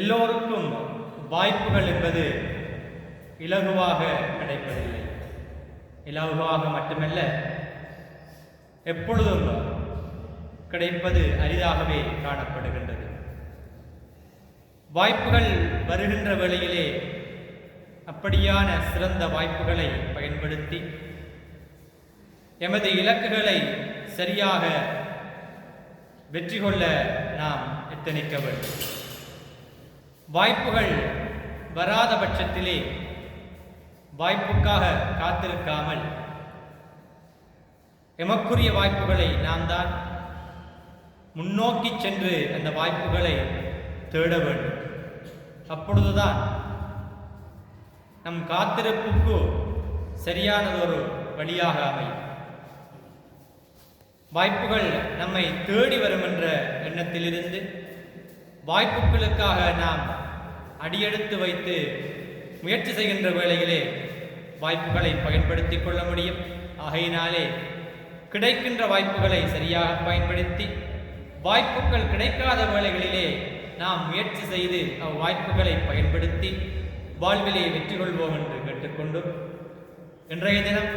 எல்லோருக்கும் வாய்ப்புகள் என்பது இலகுவாக கிடைப்பதில்லை. இலகுவாக மட்டுமல்ல எப்பொழுதும் கிடைப்பது அரிதாகவே காணப்படுகின்றது. வாய்ப்புகள் வருகின்ற வேளையிலே அப்படியான சிறந்த வாய்ப்புகளை பயன்படுத்தி எமது இலக்குகளை சரியாக வெற்றி கொள்ள நாம் எத்தனிக்க வேண்டும். வாய்ப்புகள் வராத பட்சத்திலே வாய்ப்புக்காக காத்திருக்காமல் எமக்குரிய வாய்ப்புகளை நாம் தான் முன்னோக்கி சென்று அந்த வாய்ப்புகளை தேட வேண்டும். அப்பொழுதுதான் நம் காத்திருப்புக்கு சரியானதொரு வழியாக அமையும். வாய்ப்புகள் நம்மை தேடி வரும் என்ற எண்ணத்திலிருந்து வாய்ப்புகளுக்காக நாம் அடியெடுத்து வைத்து முயற்சி செய்கின்ற வேளையிலே வாய்ப்புகளை பயன்படுத்திக் கொள்ள முடியும். ஆகையினாலே கிடைக்கின்ற வாய்ப்புகளை சரியாக பயன்படுத்தி வாய்ப்புகள் கிடைக்காத வேளைகளிலே நாம் முயற்சி செய்து அவ்வாய்ப்புகளை பயன்படுத்தி வாழ்விலே வெற்றி கொள்வோம் என்று கேட்டுக்கொண்டும் இன்றைய தினம்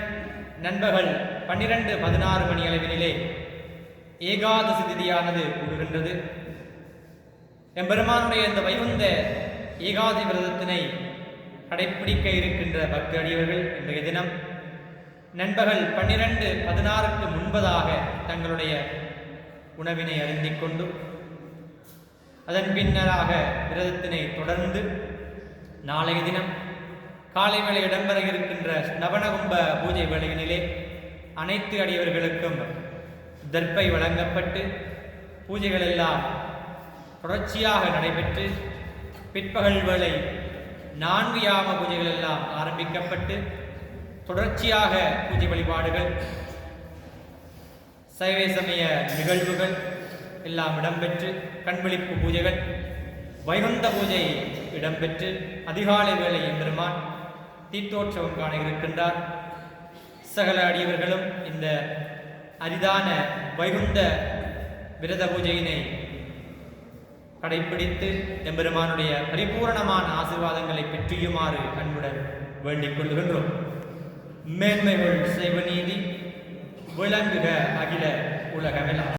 நண்பகல் பன்னிரண்டு பதினாறு மணி அளவிலே ஏகாதசி திதியானது கூடுகின்றது எம்பெருமானுடைய இந்த வைகுந்த ஏகாதி விரதத்தினை கடைப்பிடிக்க இருக்கின்ற பக்தி அடியவர்கள் இன்றைய தினம் நண்பகல் பன்னிரண்டு பதினாறுக்கு முன்பதாக தங்களுடைய உணவினை அருந்திக் கொண்டு அதன் பின்னராக விரதத்தினை தொடர்ந்து நாளைய தினம் காலை வேளை இடம்பெற இருக்கின்ற நவனகும்ப பூஜை வேளையினிலே அனைத்து அடியவர்களுக்கும் தர்ப்பை வழங்கப்பட்டு பூஜைகள் எல்லாம் தொடர்ச்சியாக நடைபெற்று பிற்பகல் வேளை நான்கு யாம பூஜைகள் எல்லாம் ஆரம்பிக்கப்பட்டு தொடர்ச்சியாக பூஜை வழிபாடுகள் சைவ சமய நிகழ்வுகள் எல்லாம் இடம்பெற்று கண்விழிப்பு பூஜைகள் வைகுந்த பூஜை இடம்பெற்று அதிகாலை வேளை எம்பெருமான் தீர்த்தோற்சவம் காண இருக்கின்றார். சகல அடியவர்களும் இந்த அரிதான வைகுந்த விரத பூஜையினை கடைபிடித்து எம்பெருமானுடைய பரிபூரணமான ஆசீர்வாதங்களை பெற்றியுமாறு அன்புடன் வேண்டிக் கொள்கின்றோம் மேன்மைகள் செய்வ நீதி விளங்குக அகில உலகமெல்லாம்.